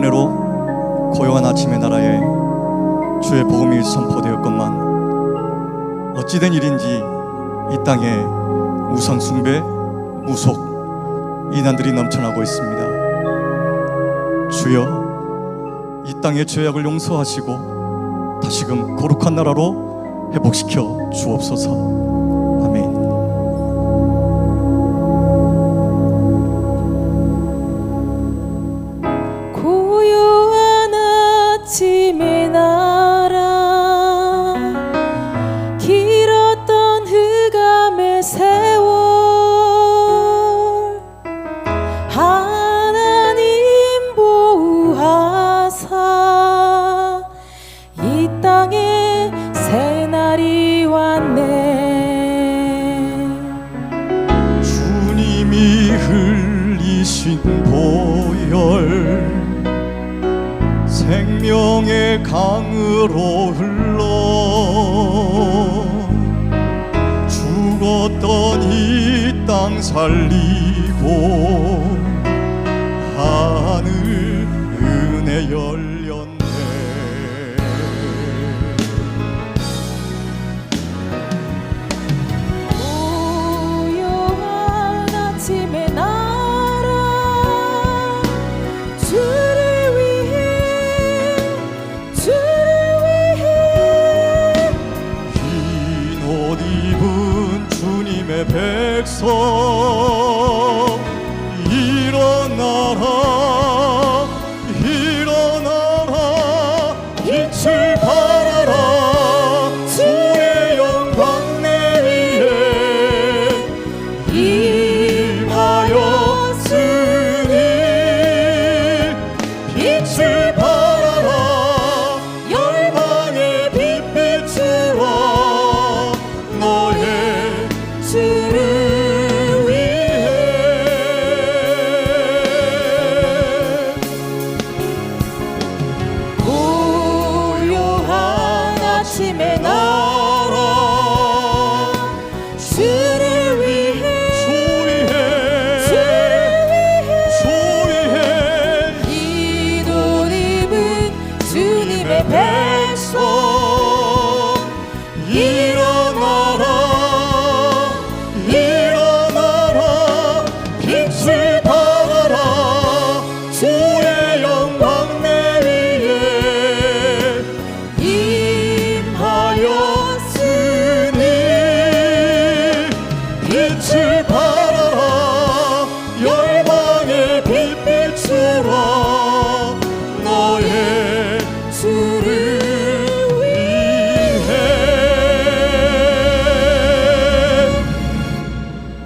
은혜로 고요한 아침의 나라에 주의 복음이 선포되었건만 어찌된 일인지 이 땅에 우상 숭배, 무속, 이단들이 넘쳐나고 있습니다. 주여, 이 땅의 죄악을 용서하시고 다시금 거룩한 나라로 회복시켜 주옵소서. 생명의 강으로 흘러 죽었던 이 땅 살리고 옷 입은 주님의 백성 Hey!